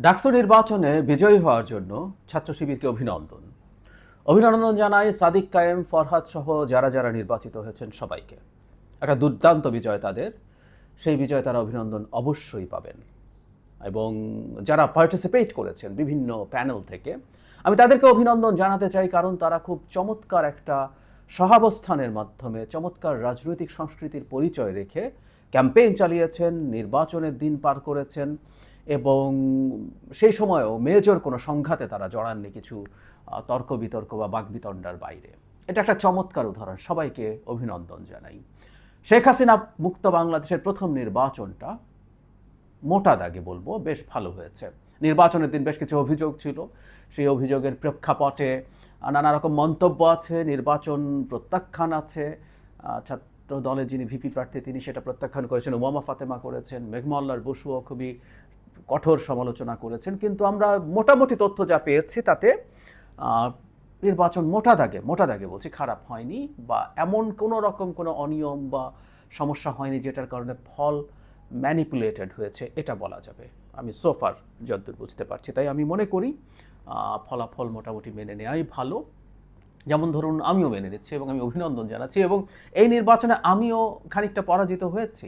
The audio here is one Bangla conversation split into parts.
ডাকসু নির্বাচনে বিজয়ী হওয়ার জন্য ছাত্র শিবিরকে অভিনন্দন। অভিনন্দন জানাই সাদিক কায়েম, ফরহাদ সহ যারা যারা নির্বাচিত হয়েছেন সবাইকে। একটা দুর্দান্ত বিজয় তাদের। সেই বিজয় তারা অভিনন্দন অবশ্যই পাবেন। এবং যারা পার্টিসিপেট করেছেন বিভিন্ন প্যানেল থেকে, আমি তাদেরকে অভিনন্দন জানাতে চাই কারণ তারা খুব চমৎকার একটা সহাবস্থানের মাধ্যমে, চমৎকার রাজনৈতিক সংস্কৃতির পরিচয় রেখে ক্যাম্পেইন চালিয়েছেন, নির্বাচনের দিন পার করেছেন। এবং সেই সময়ও মেজর কোনো সংঘাতে তারা জড়াননি কিছু তর্ক বিতর্ক বা বাকবিতণ্ডার বাইরে। এটা একটা চমৎকার উদাহরণ, সবাইকে অভিনন্দন জানাই। শেখ হাসিনা মুক্ত বাংলাদেশের প্রথম নির্বাচনটা মোটা দাগে বলব, বেশ ভালো হয়েছে। নির্বাচনের দিন বেশ কিছু অভিযোগ ছিল। সেই অভিযোগের প্রেক্ষাপটে নানা রকম মন্তব্য আছে, নির্বাচন প্রত্যাখ্যান আছে। ছাত্র দলের যিনি ভিপি প্রার্থী, তিনি সেটা প্রত্যাখ্যান করেছেন ওমামা ফাতেমা করেছেন, মেঘমল্লার বসুও খুবই কঠোর সমালোচনা করেছেন, কিন্তু আমরা মোটামুটি তথ্য যা পেয়েছি তাতে নির্বাচন মোটা দাগে মোটা দাগে বলছি, খারাপ হয়নি বা এমন কোনো রকম কোনো অনিয়ম বা সমস্যা হয়নি যেটার কারণে ফল ম্যানিপুলেটেড হয়েছে, এটা বলা যাবে। আমি সোফার যদ্দূর বুঝতে পারছি, তাই আমি মনে করি ফলাফল মোটামুটি মেনে নেওয়াই ভালো। যেমন ধরুন, আমিও মেনে নিচ্ছি এবং আমি অভিনন্দন জানাচ্ছি এবং এই নির্বাচনে আমিও খানিকটা পরাজিত হয়েছি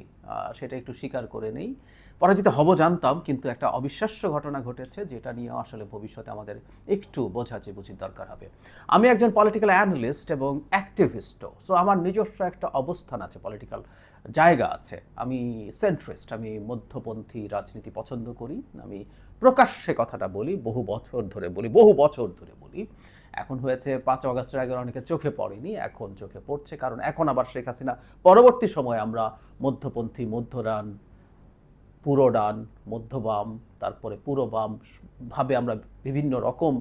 সেটা একটু স্বীকার করে নেই। পরাজিত হব জানতাম, কিন্তু একটা অবিশ্বাস্য ঘটনা ঘটেছে যেটা নিয়ে আসলে ভবিষ্যতে আমাদের একটু বোঝা বোঝাচ্ছে বুঝির দরকার হবে। আমি একজন পলিটিক্যাল অ্যানালিস্ট এবং অ্যাক্টিভিস্টও সো আমার নিজস্ব একটা অবস্থান আছে পলিটিক্যাল জায়গা আছে। আমি সেন্ট্রিস্ট আমি মধ্যপন্থী রাজনীতি পছন্দ করি, আমি প্রকাশ্যে কথাটা বলি, বহু বছর ধরে বলি, বহু বছর ধরে বলি। এখন হয়েছে পাঁচ অগস্টের আগে অনেকে চোখে পড়েনি, এখন চোখে পড়ছে, কারণ এখন আবার শেখ হাসিনা, পরবর্তী সময়ে আমরা মধ্যপন্থী, মধ্যরান পুরো ডান মধ্যবাম তারপরে পুরো বাম ভাবে আমরা বিভিন্ন রকম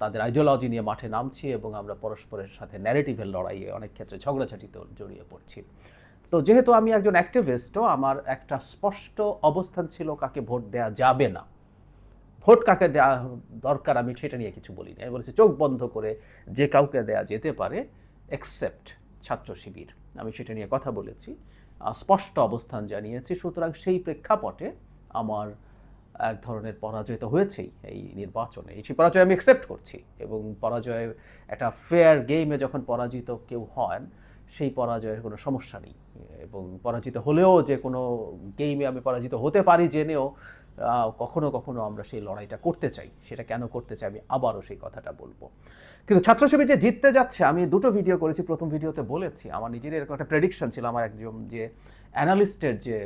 তাদের আইডিওলজি নিয়ে মাঠে নামছি এবং আমরা পরস্পরের সাথে ন্যারেটিভের লড়াইয়ে অনেক ক্ষেত্রে ঝগড়াঝাটিতে জড়িয়ে পড়ছি। তো যেহেতু আমি একজন অ্যাক্টিভিস্টও আমার একটা স্পষ্ট অবস্থান ছিল কাকে ভোট দেওয়া যাবে না। ভোট কাকে দেওয়া দরকার আমি সেটা নিয়ে কিছু বলিনি। আমি বলেছি চোখ বন্ধ করে যে কাউকে দেয়া যেতে পারে এক্সেপ্ট ছাত্র শিবির। আমি সেটা নিয়ে কথা বলেছি। স্পষ্ট অবস্থান জানিয়েছি। সুতরাং সেই প্রেক্ষাপটে আমার এক ধরনের পরাজয় তো হয়েছেই এই নির্বাচনে। এই সেই পরাজয় আমি অ্যাকসেপ্ট করছি এবং পরাজয় একটা ফেয়ার গেমে যখন পরাজিত কেউ হন, সেই পরাজয়ের কোনো সমস্যা নেই। এবং পরাজিত হলেও যে কোনো গেমে আমি পরাজিত হতে পারি, জেনেও কখনো কখনো আমরা সেই লড়াইটা করতে চাই। সেটা কেন করতে চাই আমি আবারও সেই কথাটা বলব। কিন্তু ছাত্র যে জিততে যাচ্ছে, আমি দুটো ভিডিও করেছি, প্রথম ভিডিওতে বলেছি। আমার নিজের এরকম একটা প্রেডিকশন ছিল, আমার একজন যে অ্যানালিস্টের যে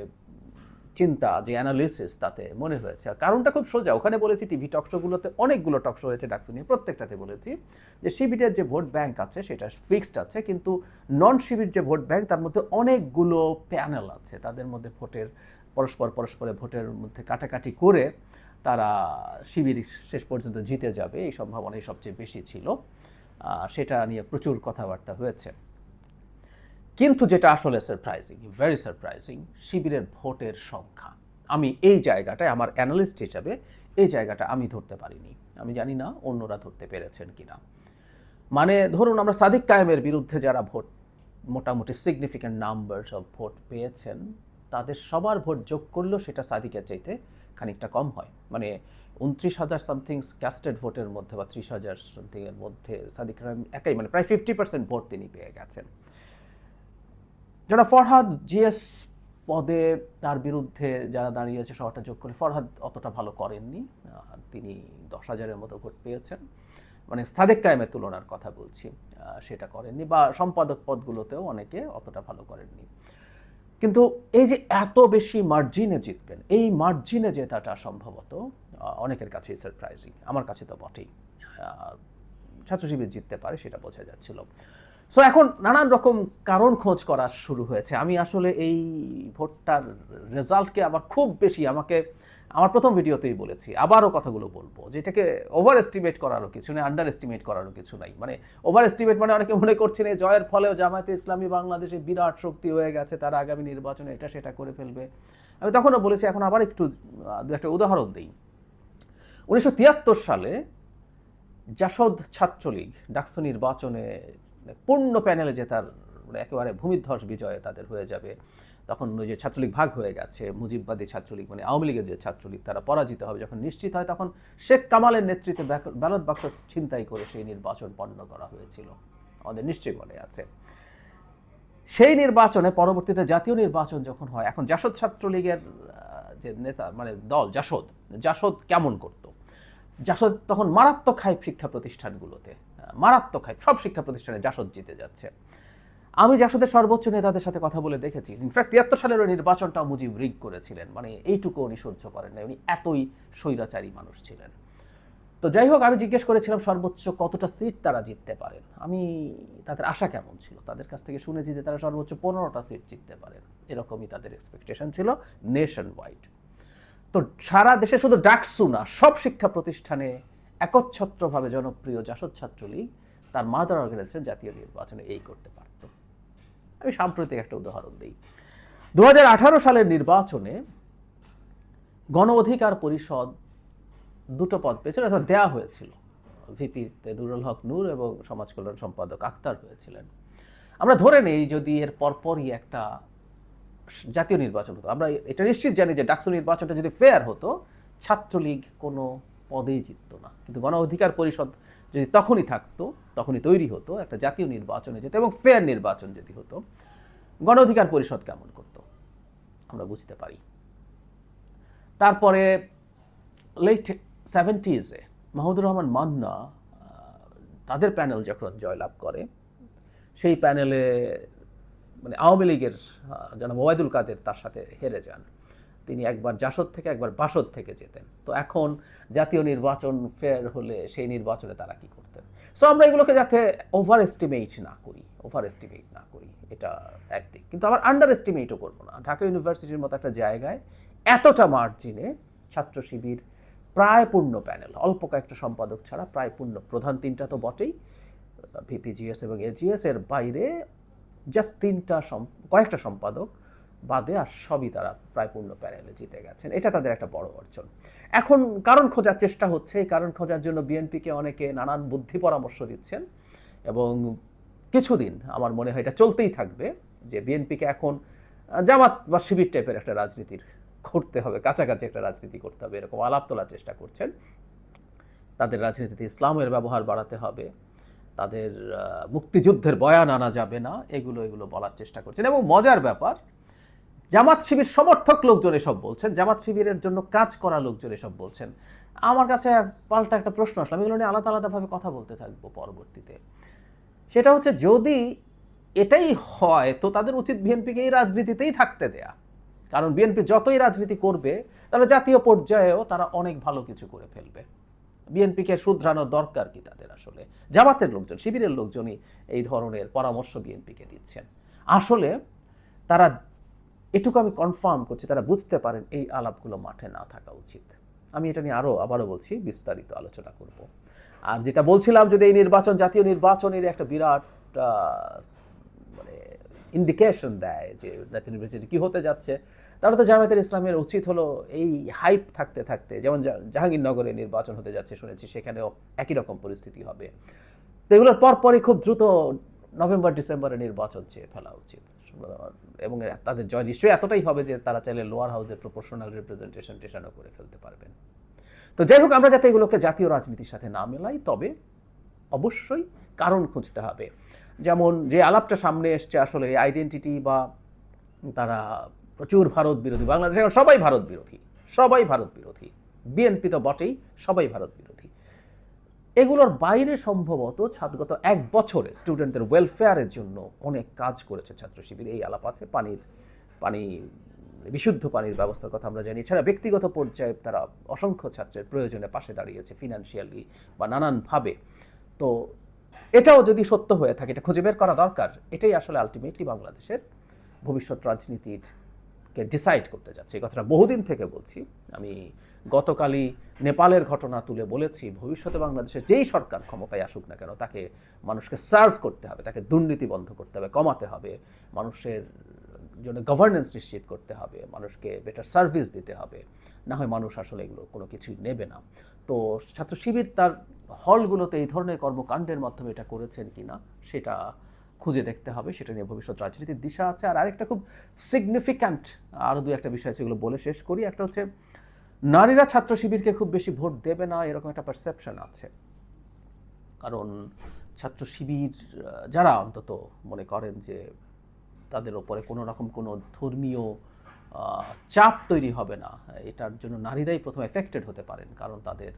চিন্তা, যে অ্যানালিসিস তাতে মনে হয়েছে। আর কারণটা খুব সোজা, ওখানে বলেছি টিভি টকশোগুলোতে অনেকগুলো টকশো হয়েছে ডাকসু নিয়ে, প্রত্যেকটাতে বলেছি যে শিবিরের যে ভোট ব্যাংক আছে, সেটা ফিক্সড আছে, কিন্তু নন শিবির যে ভোট ব্যাংক তার মধ্যে অনেকগুলো প্যানেল আছে। তাদের মধ্যে ভোটের পরস্পর পরস্পরের ভোটের মধ্যে কাটাকাটি করে তারা শিবির শেষ পর্যন্ত জিতে যাবে, এই সম্ভাবনাই সবচেয়ে বেশি ছিল। সেটা নিয়ে প্রচুর কথাবার্তা হয়েছে। কিন্তু যেটা আসলে সারপ্রাইজিং ভেরি সারপ্রাইজিং শিবিরের ভোটের সংখ্যা। আমি এই জায়গাটায়, আমার অ্যানালিস্ট হিসাবে, এই জায়গাটা আমি ধরতে পারিনি। আমি জানি না অন্যরা ধরতে পেরেছেন কিনা। মানে ধরুন, আমরা সাদিক কায়েমের বিরুদ্ধে যারা ভোট, মোটামুটি সিগনিফিক্যান্ট নাম্বার অফ ভোট পেয়েছেন তাদের সবার ভোট যোগ করলেও সেটা সাদিকের চাইতে খানিকটা কম হয়। মানে উনত্রিশ হাজার সামথিং ক্যাস্টেড ভোটের মধ্যে বা ত্রিশ হাজার সামথিং এর মধ্যে সাদিক কায়েম একাই মানে প্রায় ফিফটি পার্সেন্ট ভোট তিনি পেয়ে গেছেন। যারা ফরহাদ জিএস পদে তার বিরুদ্ধে যারা দাঁড়িয়েছে সবারটা যোগ করে ফরহাদ অতটা ভালো করেননি। তিনি দশ হাজারের মতো ভোট পেয়েছেন। মানে সাদেক কায়েমের তুলনার কথা বলছি। সেটা করেননি বা সম্পাদক পদগুলোতেও অনেকে অতটা ভালো করেননি। কিন্তু এই যে এত বেশি মার্জিনে জিতবেন, এই মার্জিনে জেতাটা সম্ভবত অনেকের কাছেই সারপ্রাইজিং আমার কাছে তো বটেই। ছাত্রশিবির জিততে পারে সেটা বোঝা যাচ্ছিল। সো এখন নানান রকম কারণ খোঁজ করা শুরু হয়েছে। আমি আসলে এই ভোটটার রেজাল্টকে আবার খুব বেশি আমাকে আমার প্রথম ভিডিওতেই বলেছি, আবারও কথাগুলো বলব, যেটাকে ওভার এস্টিমেট করারও কিছু নেই আন্ডার এস্টিমেট করারও কিছু নাই। মানে ওভার এস্টিমেট মানে অনেকে মনে করছেন এই জয়ের ফলেও জামায়াতে ইসলামী বাংলাদেশে বিরাট শক্তি হয়ে গেছে, তারা আগামী নির্বাচনে এটা সেটা করে ফেলবে। আমি তখনও বলেছি, এখন আবার একটু দু একটা উদাহরণ দিই। উনিশশো তিয়াত্তর সালে জাসদ ছাত্রলীগ ডাকসু নির্বাচনে পূর্ণ প্যানেলে জেতার মানে একেবারে ভূমিধ্বস বিজয়ে তাদের হয়ে যাবে তখন ওই যে ছাত্রলীগ ভাগ হয়ে গেছে, মুজিববাদী ছাত্রলীগ মানে আওয়ামী লীগের যে ছাত্রলীগ, তারা পরাজিত হবে যখন নিশ্চিত হয় তখন শেখ কামালের নেতৃত্বে ব্যালট বাক্স ছিনতাই করে সেই নির্বাচন পণ্য করা হয়েছিল। আমাদের নিশ্চয়ই মনে আছে। সেই নির্বাচনে পরবর্তীতে জাতীয় নির্বাচন যখন হয়, এখন জাসদ ছাত্রলীগের যে নেতা মানে দল, জাসদ জাসদ কেমন করত? জাসদ তখন মারাত্মক হাইপ শিক্ষা প্রতিষ্ঠানগুলোতে মারাত্মক হাইপ সব শিক্ষা প্রতিষ্ঠানে জাসদ জিতে যাচ্ছে। আমি জাসদের সর্বোচ্চ নেতাদের সাথে কথা বলে দেখেছি। ইনফ্যাক্ট তিয়াত্তর সালের ওই নির্বাচনটা মুজিব রিগ করেছিলেন। মানে এইটুকু উনি সহ্য করেন না উনি এতই স্বৈরাচারী মানুষ ছিলেন। তো যাই হোক, আমি জিজ্ঞেস করেছিলাম সর্বোচ্চ কতটা সিট তারা জিততে পারেন। আমি তাদের আশা কেমন ছিল? তাদের কাছ থেকে শুনেছি যে তারা সর্বোচ্চ পনেরোটা সিট জিততে পারেন। এরকমই তাদের এক্সপেকটেশন ছিল নেশন ওয়াইড তো সারা দেশে শুধু ডাকসু না, সব শিক্ষা প্রতিষ্ঠানে একচ্ছত্রভাবে জনপ্রিয় জাসদ ছাত্রলীগ তার মাদার অর্গানাইজেশন জাতীয় নির্বাচনে এই করতে পারত। আমি সাম্প্রতিক একটা উদাহরণ দিই। দু হাজার আঠারো সালের নির্বাচনে গণ অধিকার পরিষদ দুটো পদ পেয়েছিল অথবা দেওয়া হয়েছিল। ভিপিতে নুরুল হক নূর এবং সমাজ কল্যাণ সম্পাদক আক্তার হয়েছিলেন। আমরা ধরে নেই যদি এর পরপরই একটা জাতীয় নির্বাচন হতো। আমরা এটা নিশ্চিত জানি যে ডাকসু নির্বাচনটা যদি ফেয়ার হতো, ছাত্রলীগ কোনো পদেই জিততো না। কিন্তু গণ অধিকার পরিষদ যদি তখনই থাকতো, তখনই তৈরি হতো, একটা জাতীয় নির্বাচনে যেত এবং ফেয়ার নির্বাচন যদি হতো, গণ অধিকার পরিষদ কেমন করতো? আমরা বুঝতে পারি। তারপরে লেট সেভেন্টিজে মাহমুদুর রহমান মান্না তাদের প্যানেল যখন জয়লাভ করে, সেই প্যানেলে মানে আওয়ামী লীগের যেন ওবায়দুল কাদের তার সাথে হেরে যান। তিনি একবার জাসদ থেকে, একবার বাসদ থেকে যেতেন। তো এখন জাতীয় নির্বাচন ফেয়ার হলে সেই নির্বাচনে তারা কি করতেন? সো আমরা এগুলোকে যাতে ওভার এস্টিমেট না করি ওভার এস্টিমেট না করি, এটা একদিক কিন্তু আবার আন্ডার এস্টিমেটও করব না। ঢাকা ইউনিভার্সিটির মতো একটা জায়গায় এতটা মার্জিনে ছাত্র শিবির, প্রায় পূর্ণ প্যানেল অল্প কয়েকটা সম্পাদক ছাড়া প্রায় পূর্ণ প্রধান তিনটা তো বটেই। ভিপিজিএস এবং এজিএস এর বাইরে জাস্ট তিনটা কয়েকটা সম্পাদক বাদে আর সবই তারা প্রায় পূর্ণ প্যানেলে জিতে গেছেন। এটা তাদের একটা বড় অর্জন। এখন কারণ খোঁজার চেষ্টা হচ্ছে, এই কারণ খোঁজার জন্য বিএনপিকে অনেকে নানান বুদ্ধি পরামর্শ দিচ্ছেন এবং কিছুদিন আমার মনে হয় এটা চলতেই থাকবে যে বিএনপিকে এখন জামাত বা শিবির টাইপের একটা রাজনীতির করতে হবে, কাছাকাছি একটা রাজনীতি করতে হবে, এরকম আলাপ তোলার চেষ্টা করছেন। তাদের রাজনীতিতে ইসলামের ব্যবহার বাড়াতে হবে, তাদের মুক্তিযুদ্ধের বয়ান আনা যাবে না, এগুলো এগুলো বলার চেষ্টা করছেন এবং মজার ব্যাপার জামাত শিবির সমর্থক লোকজন এসব বলছেন, জামাত শিবিরের জন্য কাজ করা লোকজন এসব বলছেন। আমার কাছে পাল্টা একটা প্রশ্ন আসলো, আমি এগুলো নিয়ে আলাদা আলাদাভাবে কথা বলতে থাকব পরবর্তীতে। সেটা হচ্ছে যদি এটাই হয়, তো তাদের উচিত বিএনপিকে এই রাজনীতিতেই থাকতে দেয়া। কারণ বিএনপি যতই রাজনীতি করবে, তাহলে জাতীয় পর্যায়েও তারা অনেক ভালো কিছু করে ফেলবে। বিএনপিকে শুধরানোর দরকার কি তাদের আসলে? জামাতের লোকজন, শিবিরের লোকজনই এই ধরনের পরামর্শ বিএনপিকে দিচ্ছেন। আসলে তারা এটুকু আমি কনফার্ম করছি, তারা বুঝতে পারেন এই আলাপগুলো মাঠে না থাকা উচিত। আমি এটা নিয়ে আরও আবারও বলছি, বিস্তারিত আলোচনা করব। আর যেটা বলছিলাম যদি এই নির্বাচন, জাতীয় নির্বাচনের একটা বিরাট মানে ইন্ডিকেশন দেয় যে জাতীয় নির্বাচনে কী হতে যাচ্ছে, তাহলে তো জামায়াতের ইসলামের উচিত হলো এই হাইপ থাকতে থাকতে, যেমন জাহাঙ্গীরনগরে নির্বাচন হতে যাচ্ছে শুনেছি, সেখানেও একই রকম পরিস্থিতি হবে। তো এগুলোর পরপরই খুব দ্রুত নভেম্বর, ডিসেম্বরে নির্বাচন চেয়ে ফেলা উচিত। এবং তাদের জয় নিশ্চয়ই এতটাই হবে যে তারা চাইলে লোয়ার হাউসের প্রপোর্শনাল রিপ্রেজেন্টেশন টেশনও করে ফেলতে পারবেন। তো যাই হোক, আমরা যাতে এগুলোকে জাতীয় রাজনীতির সাথে না মেলাই, তবে অবশ্যই কারণ খুঁজতে হবে। যেমন যে আলাপটা সামনে এসছে, আসলে আইডেন্টিটি বা তারা প্রচুর ভারত বিরোধী, বাংলাদেশে সবাই ভারত বিরোধী, সবাই ভারত বিরোধী। বিএনপি তো বটেই, সবাই ভারত বিরোধী। এগুলোর বাইরে সম্ভবত ছাত্রগত এক বছরে স্টুডেন্টদের ওয়েলফেয়ারের জন্য অনেক কাজ করেছে ছাত্র শিবির। এই আলাপ আছে, পানির, পানি, বিশুদ্ধ পানির ব্যবস্থার কথা আমরা জানি। এছাড়া ব্যক্তিগত পর্যায়ে তারা অসংখ্য ছাত্রের প্রয়োজনে পাশে দাঁড়িয়েছে ফিনান্সিয়ালি বা নানানভাবে। তো এটাও যদি সত্য হয়ে থাকে, এটা খুঁজে বের করা দরকার। এটাই আসলে আলটিমেটলি বাংলাদেশের ভবিষ্যৎ রাজনীতির কে ডিসাইড করতে যাচ্ছে। এই কথাটা বহুদিন থেকে বলছি। আমি গতকালই নেপালের ঘটনা তুলে বলেছি, ভবিষ্যতে বাংলাদেশের যেই সরকার ক্ষমতায় আসুক না কেন, তাকে মানুষকে সার্ভ করতে হবে, তাকে দুর্নীতি বন্ধ করতে হবে, কমাতে হবে, মানুষের জন্য গভর্নেন্স নিশ্চিত করতে হবে, মানুষকে বেটার সার্ভিস দিতে হবে। না হয় মানুষ আসলে এগুলো কোনো কিছুই নেবে না। তো ছাত্র শিবির তার হলগুলোতে এই ধরনের কর্মকাণ্ডের মাধ্যমে এটা করেছেন কি না সেটা খুঁজে দেখতে হবে, সেটা নিয়ে ভবিষ্যৎ রাজনীতির দিশা আছে। আর আরেকটা খুব সিগনিফিক্যান্ট আরও দু একটা বিষয় আছে বলে শেষ করি। একটা হচ্ছে, নারীরা ছাত্র শিবিরকে খুব বেশি ভোট দেবে না, এরকম একটা পারসেপশন আছে। কারণ ছাত্র শিবির যারা অন্তত মনে করেন যে তাদের ওপরে কোনো রকম কোনো ধর্মীয় চাপ তৈরি হবে না, এটার জন্য নারীরাই প্রথম এফেক্টেড হতে পারেন। কারণ তাদের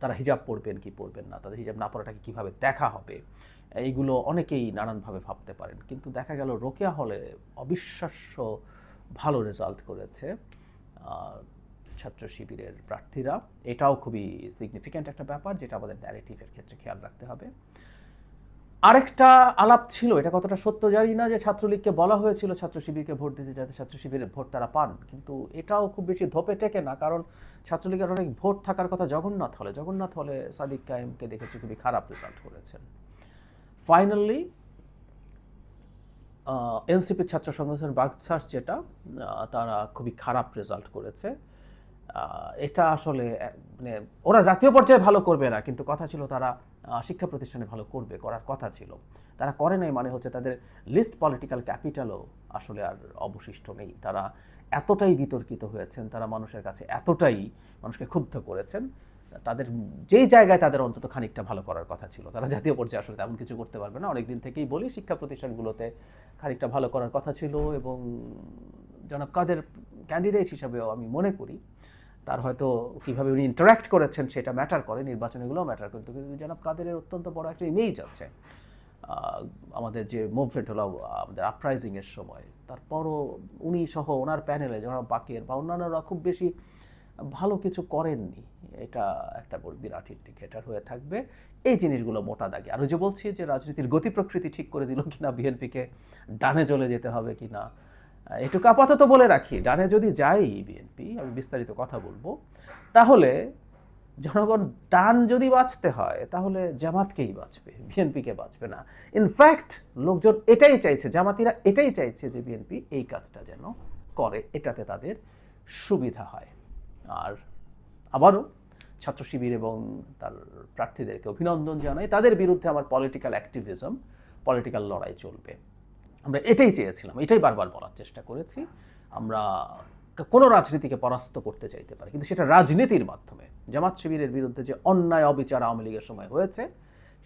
তারা হিজাব পরবেন কি পরবেন না, তাদের হিজাব না পরাটাকে কীভাবে দেখা হবে? এইগুলো অনেকেই নানানভাবে ভাবতে পারেন। কিন্তু দেখা গেল রোকেয়া হলে অবিশ্বাস্য ভালো রেজাল্ট করেছে ছাত্র শিবিরের প্রার্থীরা। এটাও খুবই সিগনিফিক্যান্ট একটা ব্যাপার, যেটা আমাদের ন্যারেটিভের ক্ষেত্রে খেয়াল রাখতে হবে। আরেকটা আলাপ ছিল, এটা কতটা সত্য জানি না, যে ছাত্রলীগকে বলা হয়েছিল ছাত্র শিবিরকে ভোট দিতে যাতে ছাত্র শিবিরের ভোট তারা পান। কিন্তু এটাও খুব বেশি ধোপে টেকে না, কারণ ছাত্রলীগের অনেক ভোট থাকার কথা জগন্নাথ হলে জগন্নাথ হলে সাদিক কায়েমকে দেখেছি খুবই খারাপ রেজাল্ট করেছেন। ফাইনালি এনসিপির ছাত্র সংগঠন বাগসাস যেটা তারা খুবই খারাপ রেজাল্ট করেছে। এটা আসলে মানে ওরা জাতীয় পর্যায়ে ভালো করবে না, কিন্তু কথা ছিল তারা শিক্ষা প্রতিষ্ঠানে ভালো করবে করার কথা ছিল। তারা করে নাই মানে হচ্ছে তাদের লিস্ট পলিটিক্যাল ক্যাপিটালও আসলে আর অবশিষ্ট নেই। তারা এতটাই বিতর্কিত হয়েছেন, তারা মানুষের কাছে এতটাই মানুষকে ক্ষুব্ধ করেছেন। তাদের যেই জায়গায় তাদের অন্তত খানিকটা ভালো করার কথা ছিল। তারা জাতীয় পর্যায়ে আসলে তেমন কিছু করতে পারবে না। অনেকদিন থেকেই বলি, শিক্ষা প্রতিষ্ঠানগুলোতে খানিকটা ভালো করার কথা ছিল এবং জনাব কাদের ক্যান্ডিডেট হিসাবেও আমি মনে করি, তার হয়তো কীভাবে উনি ইন্টারাক্ট করেছেন সেটা ম্যাটার করে, নির্বাচনেগুলোও ম্যাটার করে। কিন্তু জনাব কাদেরের অত্যন্ত বড় একটা ইমেজ আছে। আমাদের যে মুভমেন্ট হলো, আমাদের আপরাইজিংয়ের সময়। তারপরও উনি সহ ওনার প্যানেলে জনাব বাকের বা অন্যান্যরা খুব বেশি ভালো কিছু করেননি। এটা একটা বিরাট ইন্ডিকেটার হয়ে থাকবে। এই জিনিসগুলো মোটা দাগে। আর যে বলছি যে রাজনীতির গতি প্রকৃতি ঠিক করে দিল কিনা বিএনপিকে, ডানে চলে যেতে হবে কি না এটুকু আপাতত বলে রাখি। ডানে যদি যাই বিএনপি, আমি বিস্তারিত কথা বলব। তাহলে জনগণ ডান যদি বাঁচতে হয়, তাহলে জামাতকেই বাঁচবে। বিএনপিকে বাঁচবে না। ইনফ্যাক্ট লোকজন এটাই চাইছে, জামাতিরা এটাই চাইছে যে বিএনপি এই কাজটা যেন করে। এটাতে তাদের সুবিধা হয়। আর আবারও ছাত্র শিবির এবং তার প্রার্থীদেরকে অভিনন্দন জানাই। তাদের বিরুদ্ধে আমার পলিটিক্যাল অ্যাক্টিভিজম পলিটিক্যাল লড়াই চলবে। আমরা এটাই চেয়েছিলাম, এটাই বারবার বলার চেষ্টা করেছি। আমরা কোনো রাজনীতিকে পরাস্ত করতে চাইতে পারি, কিন্তু সেটা রাজনীতির মাধ্যমে। জামাত শিবিরের বিরুদ্ধে যে অন্যায় অবিচার আওয়ামী লীগের সময় হয়েছে,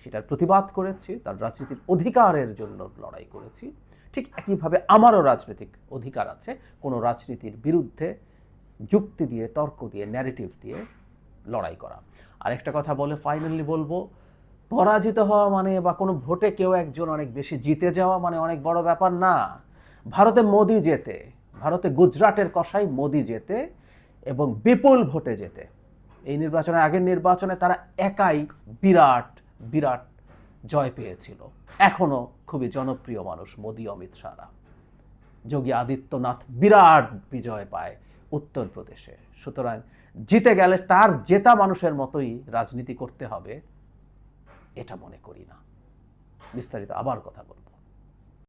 সেটার প্রতিবাদ করেছি, তার রাজনীতির অধিকারের জন্য লড়াই করেছি। ঠিক একইভাবে আমারও রাজনৈতিক অধিকার আছে, কোনো রাজনীতির বিরুদ্ধে যুক্তি দিয়ে, তর্ক দিয়ে ন্যারেটিভ দিয়ে লড়াই করা। আর একটা কথা বলে ফাইনালি বলব, পরাজিত হওয়া মানে বা কোনো ভোটে কেউ একজন অনেক বেশি জিতে যাওয়া মানে অনেক বড় ব্যাপার না। ভারতে মোদি যেতে ভারতে গুজরাটের কষাই মোদি যেতে এবং বিপুল ভোটে যেতে এই নির্বাচনে, আগের নির্বাচনে তারা একাই বিরাট বিরাট জয় পেয়েছিল। এখনও খুবই জনপ্রিয় মানুষ মোদি, অমিত শাহরা। যোগী আদিত্যনাথ বিরাট বিজয় পায়। উত্তরপ্রদেশে। সুতরাং জিতে গেলে তার জেতা মানুষের মতোই রাজনীতি করতে হবে, এটা মনে করি না। বিস্তারিত আবার কথা বলব